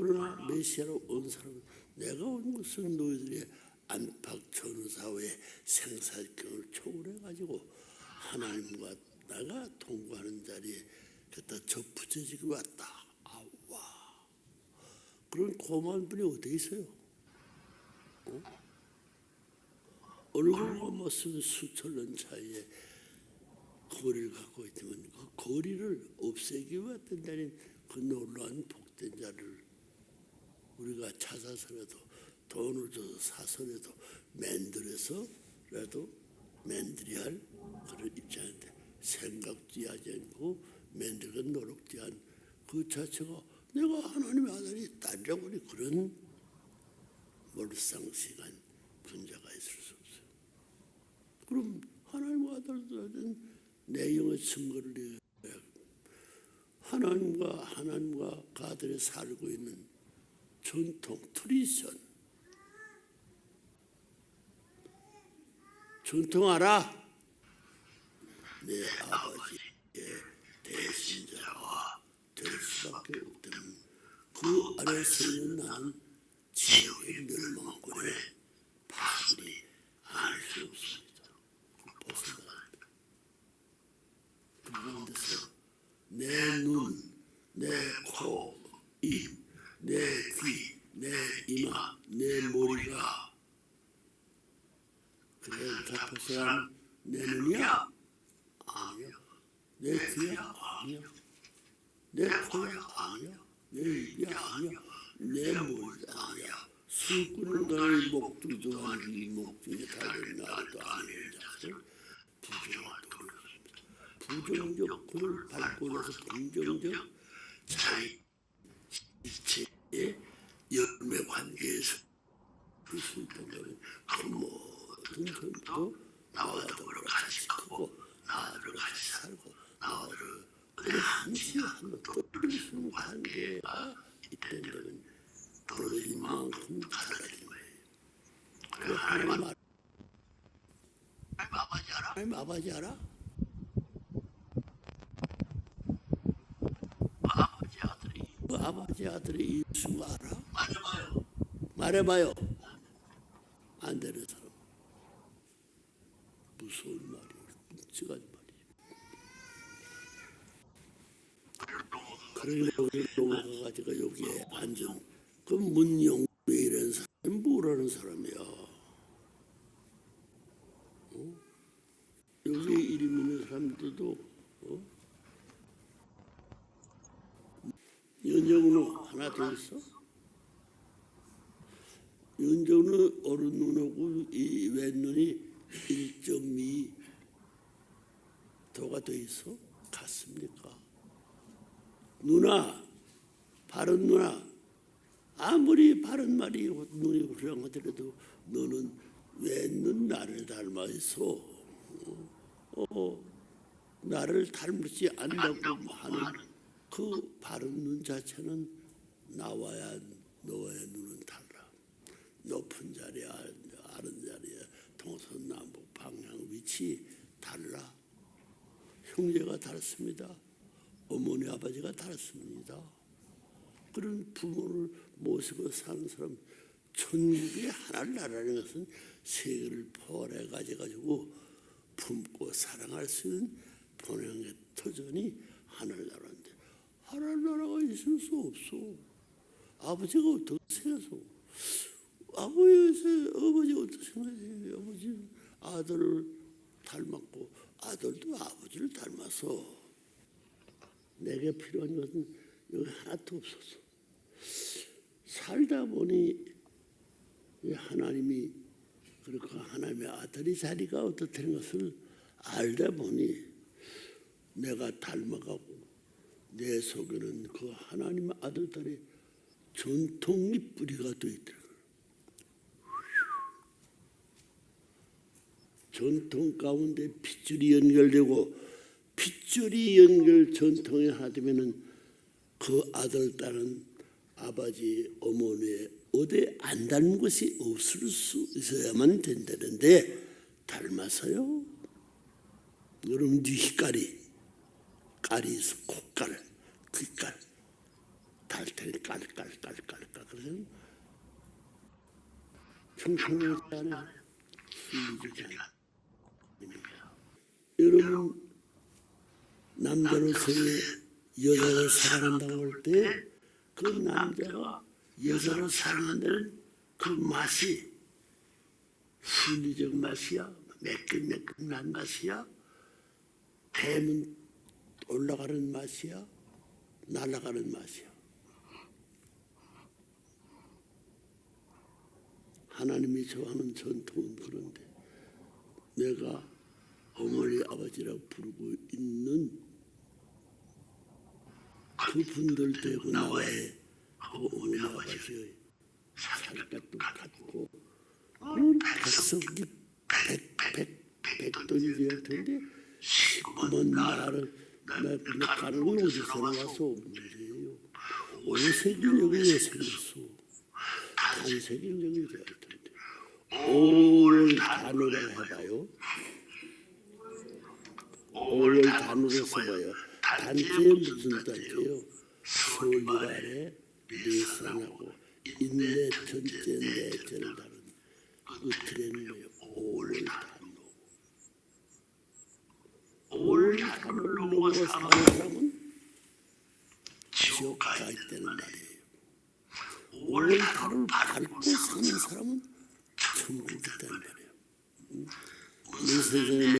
그러나 메시아로 온 사람은 내가 온 것은 너희들의 안팎 전사회 생사경을 초월해 가지고 하나님과 나가 통과하는 자리에 갖다 접붙여지기 왔다. 아와. 그런 고마운 분이 어디 있어요? 어? 얼굴과 모습은 수천 년 차이에 거리를 갖고 있지만 그 거리를 없애기 위한 그 놀라운 복된 자를 우리가 찾아서라도 돈을 줘서 사서라도 만들어서라도 만들어야 할 그런 입장인데 생각지 하지 않고 만들고 노력지 않그 자체가 내가 하나님의 아들이 딸이라고 하니 그런 몰상식한 분자가 있을 수 없어요. 그럼 하나님과 아들들은 내용의 증거를 내야 하나님과 하나님과 그 아들이 살고 있는 전통 트리션 전통 알아? 내 아버지의 대신자가 될 수밖에 없다는 그 안에 서는 나는 지옥의 멸망권에 파들이 알수 없습니다. 벗어납니다. 그 가운데서 내 눈, 내 코, 입, 내 귀, 내 이마, 내 머리가 그래 잡혔어야 내 눈이야? 아니야. 내 귀야? 아니야. 내 코야? 아니야. 내 입이야? 아니야. 내 머리가 아니야. 술꾼을 너의 목줄도 아니고 이 목줄이 달린 나도 아니는 자들 도리입니다. 부정적 군을 밟고 나서 긍정적 자기 지체의 열매 관계에서 할수 있다면 그 모든 전도 나와 더불어 같이 크고 나를 같이 살고 나를 한시 한번 수 있는 관계가 있다면 떨어진 만큼 달라진 거예요. 그알 하나님 아버지 알아? 하나님 아버지 알아? 아버지 아들이 그 아버지 아들이 예수 알아? 말해봐요. 말해봐요. 안 되는 사람. 무서운 말이에요. 끔찍한 말이에요. 그러니까 우리 넘어가가지고 여기에 앉은 그 문영배 이런 사람이 뭐라는 사람이야? 어? 여기 이름 있는 사람들도 어? 연정은 하나 더 있어? 연정은 오른 눈하고 이 왼눈이 1.2 도가 더 있어? 같습니까? 누나, 바른 누나, 아무리 바른 말이 눈이 훌륭하더라도 너는 왼눈 나를 닮아 있어. 어, 어, 나를 닮지 않는다고 하는 그 바른 눈 자체는 나와야 너의 눈은 달라. 높은 자리야, 아른 자리야, 동서남북 방향 위치 달라. 형제가 다릅니다. 어머니 아버지가 다릅니다. 그런 부모를 모시고 사는 사람 천국에 하나를 나라는 것은 세계를 포괄해 가지고 품고 사랑할 수 있는 본향의 터전이 하늘 나라인데 하늘 나라가 있을 수 없어. 아버지가 어떻게 생각해서 아버지 아버지 어떻게 생각해? 아버지 아들을 닮았고 아들도 아버지를 닮아서 내게 필요한 것은 여기 하나도 없었어. 살다 보니 이 하나님이 그리고 하나님의 아들이 자리가 어떻다는 것을 알다 보니 내가 닮아가고 내 속에는 그 하나님의 아들들의 전통이 뿌리가 돼 있더라고요. 전통 가운데 핏줄이 연결되고 핏줄이 연결 전통에 하나 되면은 그 아들 딸은 아버지 어머니의 어디 안 닮은 것이 없을 수 있어야만 된다는데 닮아서요. 여러분 네 휘깔이 깔이 있어 콧깔, 귓깔 달 테니 깔깔깔깔깔 그래서 평평하지 않아요. 순리적이 아닙니다. 여러분 남자로서의 여자를 사랑한다고 할 때 그 남자가 여자를 사랑한다는 그 맛이 순리적 맛이야 매끈매끈한 맛이야 뱀은 올라가는 맛이야 날아가는 맛이야. 하나님이 좋아하는 전통은 그런데 내가 어머니 아버지라고 부르고 있는 그분들 되고 나와의 그 어머니 아버지의 살갗도 같고 우리 백석이 백백 백돈이될 텐데 시커먼 나를 나를 가는 어디서 나와서. 오색이 여기 왜 생겼어? 여기 돼야 할 텐데. 오를 단어를 해봐요. 오를 단어로 써봐요. 단지에 무슨 단지예요? 솔리발에 리산하고 인내 전제 뭐예요? 오를 단어. 오를 단어를 넘어 사는 사람은 지옥 가 있다는 말이에요. 오를 단어를 밟고 사는 사람은 천국 있다는 말이에요. 선생님